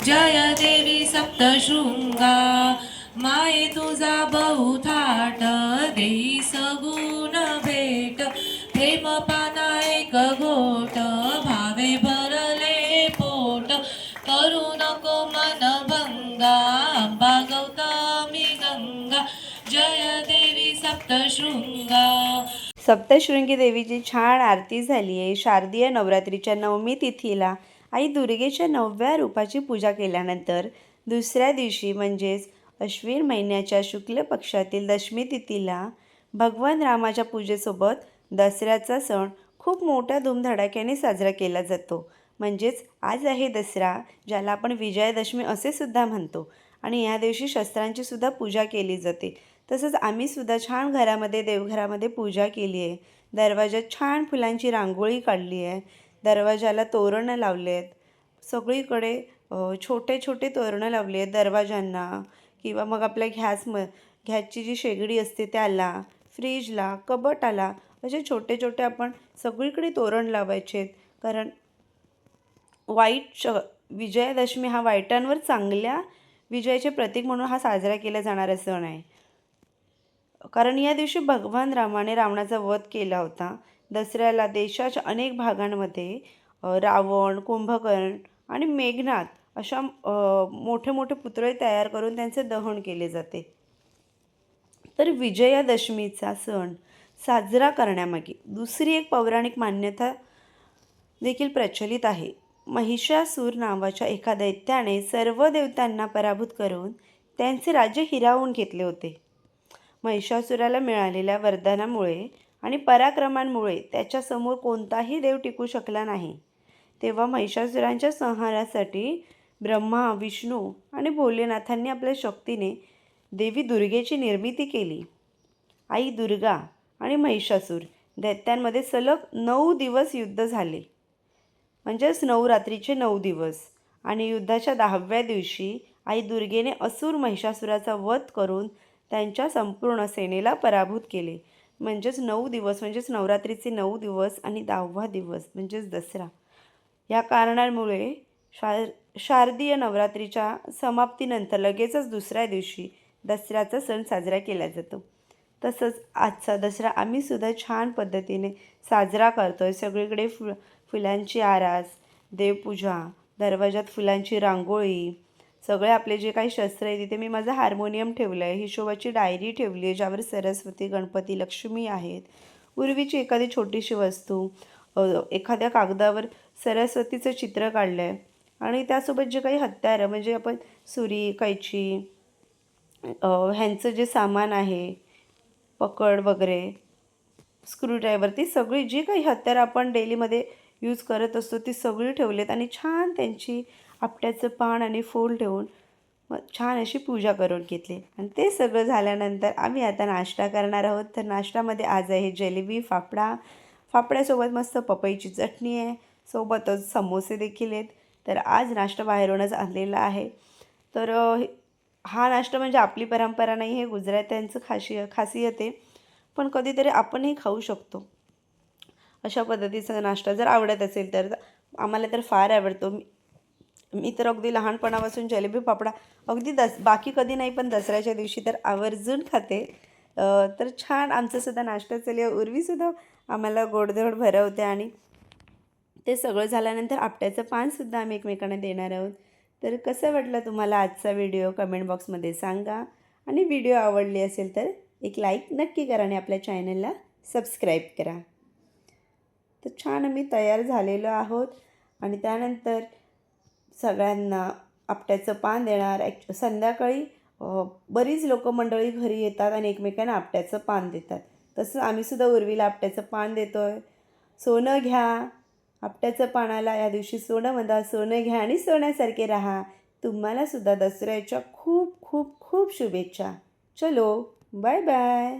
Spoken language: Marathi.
जय देवी सप्तशृंगा माये तुझा बहुथाट देई सगुण भेट प्रेम पाना एक गोट भावे भरले पोट करू नको मन भंगा अंबा गौतमी गंगा जय देवी सप्तशृंगा. सप्तशृंगी देवीची छान आरती झाली आहे शारदीय नवरात्रीच्या नवमी तिथीला. आई दुर्गेच्या नवव्या रूपाची पूजा केल्यानंतर दुसऱ्या दिवशी म्हणजेच अश्विन महिन्याच्या शुक्ल पक्षातील दशमी तिथीला भगवान रामाच्या पूजेसोबत दसऱ्याचा सण खूप मोठ्या धूमधडाक्याने साजरा केला जातो. म्हणजेच आज आहे दसरा ज्याला आपण विजयादशमी असे सुद्धा म्हणतो. आणि या दिवशी शस्त्रांची सुद्धा पूजा केली जाते. तसंच आम्ही सुद्धा छान घरामध्ये देवघरामध्ये पूजा केली आहे. दरवाज्यात छान फुलांची रांगोळी काढली आहे. दरवाजाला तोरणं लावले आहेत सगळीकडे छोटे छोटे तोरणं लावले आहेत दरवाजांना किंवा मग आपल्या घॅस म घॅसची जी शेगडी असते त्याला फ्रीजला कबटाला असे छोटे छोटे आपण सगळीकडे तोरण लावायचे आहेत कारण वाईट श विजयादशमी हा वाईटांवर चांगल्या विजयाचे प्रतीक म्हणून हा साजरा केला जाणारा सण आहे. कारण या दिवशी भगवान रामाने रावणाचा वध केला होता. दसऱ्याला देशाच्या अनेक भागांमध्ये रावण कुंभकर्ण आणि मेघनाथ अशा मोठे मोठे पुतळे तयार करून त्यांचे दहन केले जाते. तर विजयादशमीचा सण साजरा करण्यामागे दुसरी एक पौराणिक मान्यता देखील प्रचलित आहे. महिषासूर नावाच्या एका दैत्याने सर्व देवतांना पराभूत करून त्यांचे राज्य हिरावून घेतले होते. महिषासुराला मिळालेल्या वरदानामुळे आणि पराक्रमांमुळे त्याच्यासमोर कोणताही देव टिकू शकला नाही. तेव्हा महिषासुरांच्या संहारासाठी ब्रह्मा विष्णू आणि भोलेनाथांनी आपल्या शक्तीने देवी दुर्गेची निर्मिती केली. आई दुर्गा आणि महिषासूर दैत्यांमध्ये सलग नऊ दिवस युद्ध झाले. म्हणजेच नवरात्रीचे नऊ दिवस आणि युद्धाच्या दहाव्या दिवशी आई दुर्गेने असुर महिषासुराचा वध करून त्यांच्या संपूर्ण सेनेला पराभूत केले. म्हणजेच नऊ दिवस म्हणजेच नवरात्रीचे नऊ दिवस आणि दहावा दिवस म्हणजेच दसरा. या कारणांमुळे शार शारदीय नवरात्रीच्या समाप्तीनंतर लगेचच दुसऱ्या दिवशी दसऱ्याचा सण साजरा केला जातो. तसंच आजचा दसरा आम्हीसुद्धा छान पद्धतीने साजरा करतो आहे सगळीकडे फु फुलांची आरास देवपूजा दरवाजात फुलांची रांगोळी सगळे आपले जे काही शस्त्र आहे तिथे मी माझं हार्मोनियम ठेवलं आहे. हिशोबाची डायरी ठेवली आहे ज्यावर सरस्वती गणपती लक्ष्मी आहेत. पूर्वीची एखादी छोटीशी वस्तू एखाद्या कागदावर सरस्वतीचं चित्र काढलं आहे आणि त्यासोबत जे काही हत्यारं म्हणजे आपण सुरी कैची ह्यांचं जे सामान आहे पकड वगैरे स्क्रूड्रायव्हर ती सगळी जी काही हत्यारं आपण डेलीमध्ये यूज करत असतो ती सगळी ठेवलीत आणि छान त्यांची आपट्याचं पान आणि फूल ठेवून मग छान अशी पूजा करून घेतली. आणि ते सगळं झाल्यानंतर आम्ही आता नाश्ता करणार आहोत. तर नाश्त्यामध्ये आज आहे जिलेबी फाफडा. फाफड्यासोबत मस्त पपईची चटणी आहे. सोबतच समोसे देखील आहेत. तर आज नाश्ता बाहेरूनच आणलेला आहे. तर हा नाश्ता म्हणजे आपली परंपरा नाही हे गुजरात्यांचं खाशी खासियत आहे. पण कधीतरी आपणही खाऊ शकतो. अशा पद्धतीचा नाश्ता जर आवडत असेल तर आम्हाला तर फार आवडतो. मी तर अगदी लहानपणापासून जलेबी पापडा अगदी दस बाकी कधी नाही पण दसऱ्याच्या दिवशी तर आवर्जून खाते. तर छान आमचंसुद्धा नाश्ता चालू उर्वीसुद्धा आम्हाला गोडधोड भरवते आणि ते सगळं झाल्यानंतर आपट्याचं पानसुद्धा आम्ही एकमेकांना देणार आहोत. तर कसं वाटलं तुम्हाला आजचा व्हिडिओ? कमेंट बॉक्समध्ये सांगा. आणि व्हिडिओ आवडली असेल तर एक लाईक नक्की करा आणि आपल्या चॅनलला सबस्क्राईब करा. तर छान आम्ही तयार झालेलो आहोत. आणि त्यानंतर सगळ्यांना आपट्याचं पान देणार. ॲक्च संध्याकाळी बरीच लोक मंडळी घरी येतात आणि एकमेकांना आपट्याचं पान देतात. तसं आम्हीसुद्धा उर्वीला आपट्याचं पान देतो आहे सोनं घ्या. आपट्याचं पानाला या दिवशी सोनं म्हणतात सोनं घ्या आणि सोन्यासारखे राहा. तुम्हालासुद्धा दसऱ्याच्या खूप खूप खूप शुभेच्छा. चलो बाय बाय